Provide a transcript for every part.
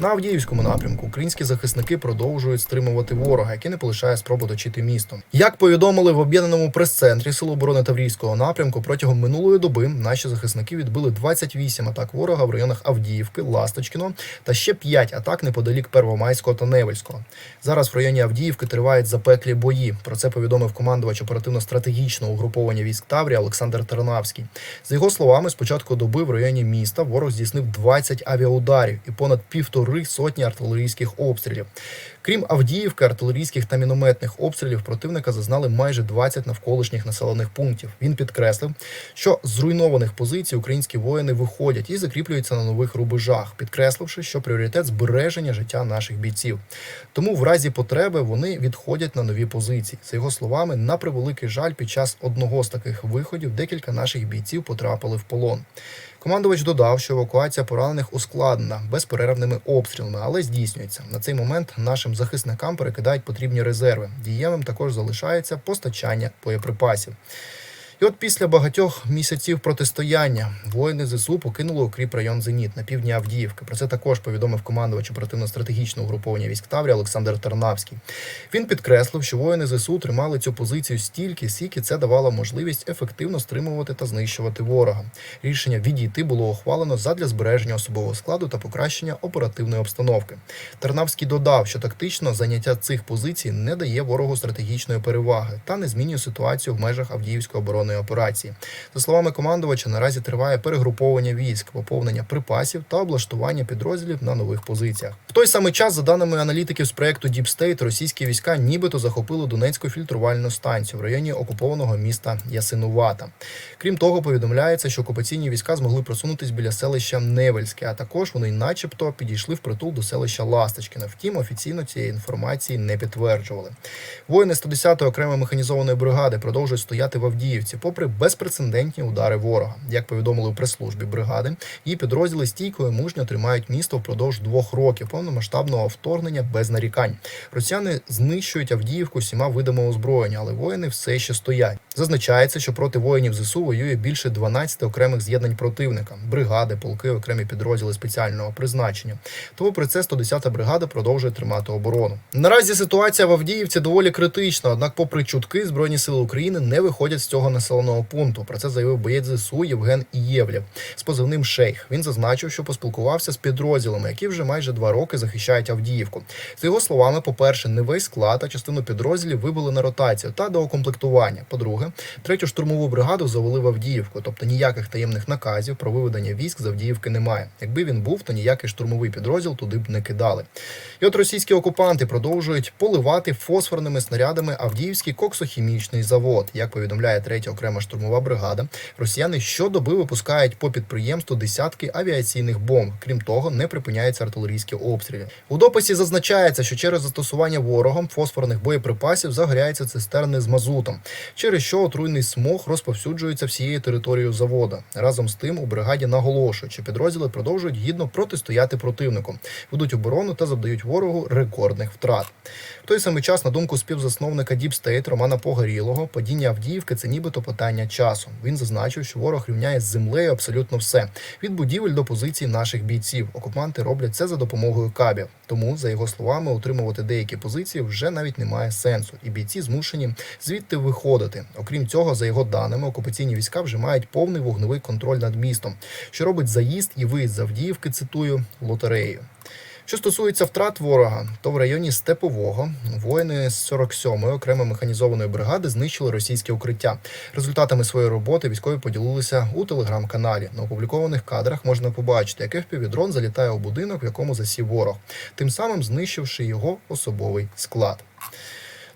На Авдіївському напрямку українські захисники продовжують стримувати ворога, який не полишає спробу точити місто. Як повідомили в об'єднаному прес-центрі Сил оборони Таврійського напрямку, протягом минулої доби наші захисники відбили 28 атак ворога в районах Авдіївки, Ласточкіно та ще 5 атак неподалік Первомайського та Невельського. Зараз в районі Авдіївки тривають запеклі бої. Про це повідомив командувач оперативно-стратегічного угруповання військ Таврія Олександр Тернавський. За його словами, з початку доби в районі міста ворог здійснив 20 авіаударів і понад півтори сотні артилерійських обстрілів. Крім Авдіївки, артилерійських та мінометних обстрілів противника зазнали майже 20 навколишніх населених пунктів. Він підкреслив, що з зруйнованих позицій українські воїни виходять і закріплюються на нових рубежах, підкресливши, що пріоритет збереження життя наших бійців. Тому в разі потреби вони відходять на нові позиції. За його словами, на превеликий жаль, під час одного з таких виходів декілька наших бійців потрапили в полон. Командувач додав, що евакуація поранених ускладнена безперервними обстрілами, але здійснюється. На цей момент нашим захисникам перекидають потрібні резерви. Дієвим також залишається постачання боєприпасів. І от після багатьох місяців протистояння воїни ЗСУ покинули укріп район Зеніт на півдні Авдіївки. Про це також повідомив командувач оперативно-стратегічного угруповання військ Таврія Олександр Тернавський. Він підкреслив, що воїни ЗСУ тримали цю позицію стільки, скільки це давало можливість ефективно стримувати та знищувати ворога. Рішення відійти було ухвалено задля збереження особового складу та покращення оперативної обстановки. Тарнавський додав, що тактично заняття цих позицій не дає ворогу стратегічної переваги та не змінює ситуацію в межах Авдіївської оборонної операції. За словами командувача, наразі триває перегруповання військ, поповнення припасів та облаштування підрозділів на нових позиціях. В той самий час, за даними аналітиків з проекту Deep State, російські війська нібито захопили Донецьку фільтрувальну станцію в районі окупованого міста Ясинувата. Крім того, повідомляється, що окупаційні війська змогли просунутись біля селища Невельське, а також вони, начебто, підійшли в притул до селища Ласточкіна. Втім, офіційно цієї інформації не підтверджували. Воїни 110-ї окремої механізованої бригади продовжують стояти в Авдіївці, попри безпрецедентні удари ворога. Як повідомили у прес-службі бригади, її підрозділи стійко і мужньо тримають місто впродовж двох років повномасштабного вторгнення без нарікань. Росіяни знищують Авдіївку всіма видами озброєння, але воїни все ще стоять. Зазначається, що проти воїнів ЗСУ воює більше 12 окремих з'єднань противника, бригади, полки, окремі підрозділи спеціального призначення. Тому при це 110-та бригада продовжує тримати оборону. Наразі ситуація в Авдіївці доволі критична. Однак, попри чутки, збройні сили України не виходять з цього населеного пункту. Про це заявив боєць ЗСУ Євген Ієвлєв з позивним Шейх. Він зазначив, що поспілкувався з підрозділами, які вже майже два роки захищають Авдіївку. За його словами, по-перше, не весь склад, а частину підрозділів вибили на ротацію та доукомплектування. По-друге, третю штурмову бригаду завели в Авдіївку, тобто ніяких таємних наказів про виведення військ з Авдіївки немає. Якби він був, то ніякий штурмовий підрозділ туди б не кидали. І от російські окупанти продовжують поливати фосфорними снарядами Авдіївський коксохімічний завод. Як повідомляє третя окрема штурмова бригада, росіяни щодоби випускають по підприємству десятки авіаційних бомб. Крім того, не припиняються артилерійські обстріли. У дописі зазначається, що через застосування ворогом фосфорних боєприпасів загоряються цистерни з мазутом, через що отруйний смог розповсюджується всією територією завода. Разом з тим у бригаді наголошують, що підрозділи продовжують гідно протистояти противнику, ведуть оборону та завдають ворогу рекордних втрат. В той самий час, на думку співзасновника State Романа Погорілого, падіння Авдіївки це нібито питання часу. Він зазначив, що ворог рівняє з землею абсолютно все від будівель до позицій наших бійців. Окупанти роблять це за допомогою кабів. Тому, за його словами, утримувати деякі позиції вже навіть немає сенсу, і бійці змушені звідти виходити. Окрім цього, за його даними, окупаційні війська вже мають повний вогневий контроль над містом, що робить заїзд і виїзд з Авдіївки, цитую лотереєю. Що стосується втрат ворога, то в районі Степового воїни з 47-ї окремо механізованої бригади знищили російське укриття. Результатами своєї роботи військові поділилися у телеграм-каналі. На опублікованих кадрах можна побачити, як FPV-дрон залітає у будинок, в якому засів ворог, тим самим знищивши його особовий склад.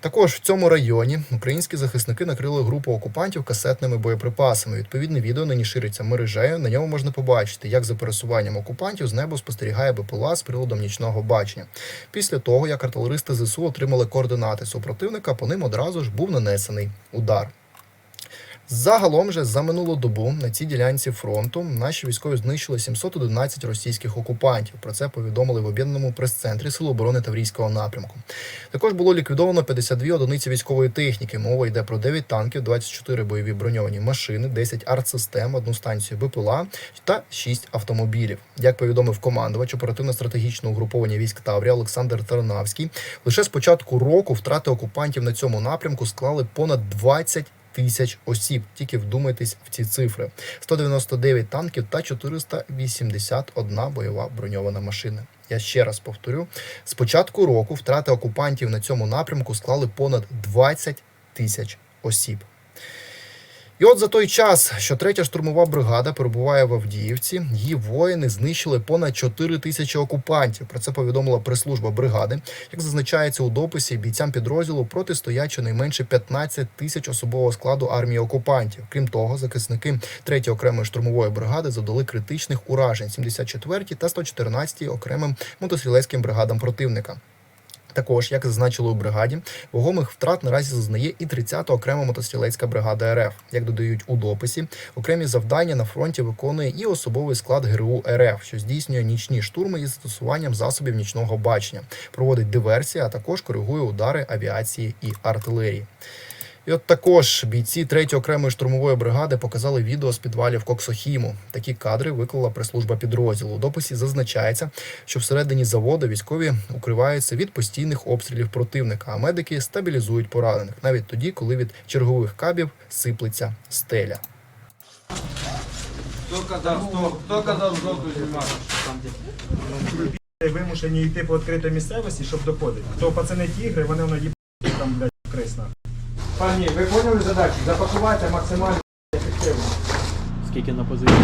Також в цьому районі українські захисники накрили групу окупантів касетними боєприпасами. Відповідне відео нині шириться мережею. На ньому можна побачити, як за пересуванням окупантів з неба спостерігає БПЛА з приладом нічного бачення. Після того, як артилеристи ЗСУ отримали координати супротивника, по ним одразу ж був нанесений удар. Загалом же за минулу добу на цій ділянці фронту наші військові знищили 711 російських окупантів. Про це повідомили в об'єднаному прес-центрі Сил оборони Таврійського напрямку. Також було ліквідовано 52 одиниці військової техніки. Мова йде про 9 танків, 24 бойові броньовані машини, 10 артсистем, одну станцію БПЛА та 6 автомобілів. Як повідомив командувач оперативно-стратегічного угруповання військ Таврія Олександр Тарнавський, лише з початку року втрати окупантів на цьому напрямку склали понад 20 тисяч осіб. Тільки вдумайтесь в ці цифри: 199 танків та 481 бойова броньована машина. Я ще раз повторю: з початку року втрати окупантів на цьому напрямку склали понад 20 тисяч осіб. І от за той час, що третя штурмова бригада перебуває в Авдіївці, її воїни знищили понад 4 тисячі окупантів. Про це повідомила прес-служба бригади. Як зазначається у дописі, бійцям підрозділу протистоять щонайменше 15 тисяч особового складу армії окупантів. Крім того, захисники 3 окремої штурмової бригади завдали критичних уражень 74 та 114 окремим мотострілецьким бригадам противника. Також, як зазначили у бригаді, вагомих втрат наразі зазнає і 30-та окрема мотострілецька бригада РФ. Як додають у дописі, окремі завдання на фронті виконує і особовий склад ГРУ РФ, що здійснює нічні штурми із застосуванням засобів нічного бачення, проводить диверсії, а також коригує удари авіації і артилерії. І от також бійці 3-ї окремої штурмової бригади показали відео з підвалів Коксохіму. Такі кадри виклала прес-служба підрозділу. У дописі зазначається, що всередині заводу військові укриваються від постійних обстрілів противника, а медики стабілізують поранених навіть тоді, коли від чергових кабів сиплеться стеля. Хто казав, хто, хто казав жовту зима? вимушені йти по відкритій місцевості, щоб доходити. То пацани тігри, вони воно їб там, блядь, крисна. Пані, ви поняли задачу? Запакувати максимально ефективно. Скільки на позиції?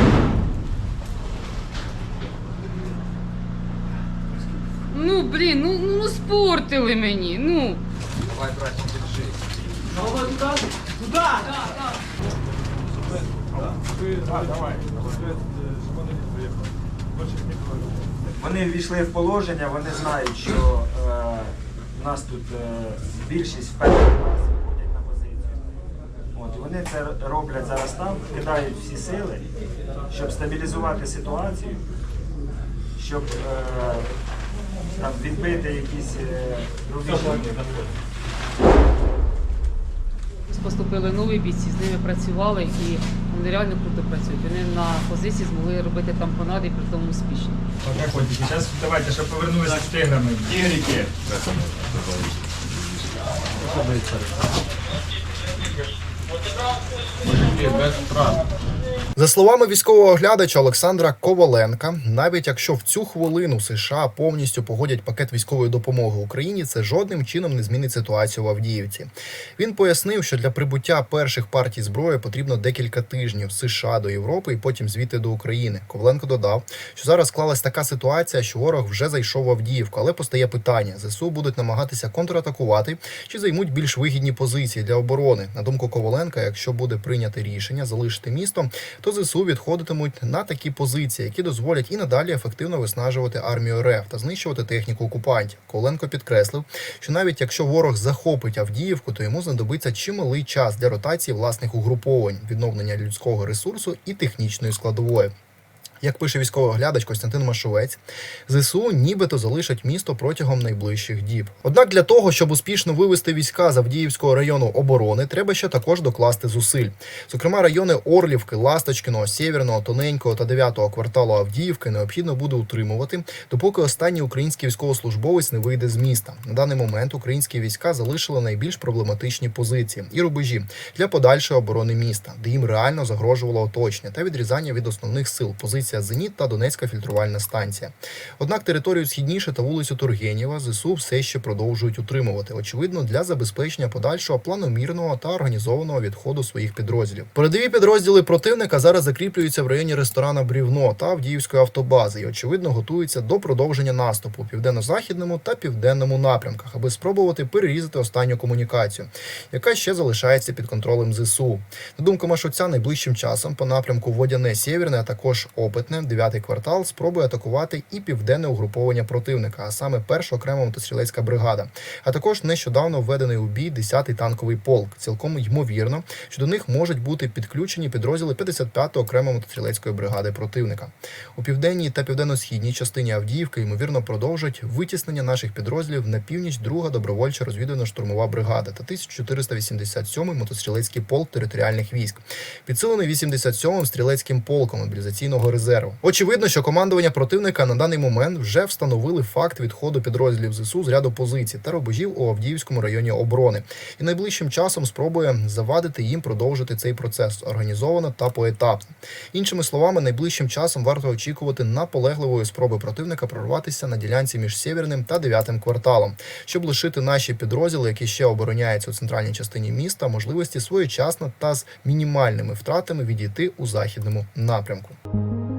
Ну, блін, ну, ну спортили мені, ну. Давай, братчик, держи. Вони ввійшли в положення, вони знають, що е, у нас тут е, більшість в перший клас виходять на позицію. От, і вони це роблять зараз там, кидають всі сили, щоб стабілізувати ситуацію, щоб е, там, відбити якісь е, рубежі. Поступили нові бійці, з ними працювали і вони реально круто працюють. Вони на позиції змогли робити тампонади і при тому успішно. Зараз давайте, щоб повернулися з тиграми. Тігрики. Без втрат. За словами військового оглядача Олександра Коваленка, навіть якщо в цю хвилину США повністю погодять пакет військової допомоги Україні, це жодним чином не змінить ситуацію в Авдіївці. Він пояснив, що для прибуття перших партій зброї потрібно декілька тижнів США до Європи і потім звідти до України. Коваленко додав, що зараз склалась така ситуація, що ворог вже зайшов в Авдіївку, але постає питання: ЗСУ будуть намагатися контратакувати чи займуть більш вигідні позиції для оборони. На думку Коваленка, якщо буде прийняте рішення залишити місто, то ЗСУ відходитимуть на такі позиції, які дозволять і надалі ефективно виснажувати армію РФ та знищувати техніку окупантів. Коленко підкреслив, що навіть якщо ворог захопить Авдіївку, то йому знадобиться чималий час для ротації власних угруповань, відновлення людського ресурсу і технічної складової. Як пише військовий оглядач Костянтин Машовець, ЗСУ нібито залишать місто протягом найближчих діб. Однак для того, щоб успішно вивести війська з Авдіївського району оборони, треба ще також докласти зусиль. Зокрема, райони Орлівки, Ласточкиного, Сєвєрного, Тоненького та 9-го кварталу Авдіївки необхідно буде утримувати, допоки останній український військовослужбовець не вийде з міста. На даний момент українські війська залишили найбільш проблематичні позиції і рубежі для подальшої оборони міста, де їм реально загрожувало оточення та відрізання від основних сил позиція Зеніт та Донецька фільтрувальна станція. Однак територію східніше та вулицю Тургенєва ЗСУ все ще продовжують утримувати, очевидно, для забезпечення подальшого планомірного та організованого відходу своїх підрозділів. Передові підрозділи противника зараз закріплюються в районі ресторана Брівно та Авдіївської автобази і очевидно готуються до продовження наступу у південно-західному та південному напрямках, аби спробувати перерізати останню комунікацію, яка ще залишається під контролем ЗСУ. На думку Машуця, найближчим часом по напрямку Водяне Сєвєрне, а також Опитне, Копитне, 9-й квартал, спробує атакувати і південне угруповання противника, а саме перша окрема мотострілецька бригада, а також нещодавно введений у бій 10-й танковий полк. Цілком ймовірно, що до них можуть бути підключені підрозділи 55-ї окремої мотострілецької бригади противника. У південній та південно-східній частині Авдіївки ймовірно продовжать витіснення наших підрозділів на північ 2-га добровольча розвідувально-штурмова бригада та 1487-й мотострілецький полк територіальних військ, підсилений 87-м стрілецьким полком мобілізаційного резерву. Очевидно, що командування противника на даний момент вже встановили факт відходу підрозділів ЗСУ з ряду позицій та рубежів у Авдіївському районі оборони, і найближчим часом спробує завадити їм продовжити цей процес організовано та поетапно. Іншими словами, найближчим часом варто очікувати наполегливої спроби противника прорватися на ділянці між сєвєрним та дев'ятим кварталом, щоб лишити наші підрозділи, які ще обороняються у центральній частині міста, можливості своєчасно та з мінімальними втратами відійти у західному напрямку.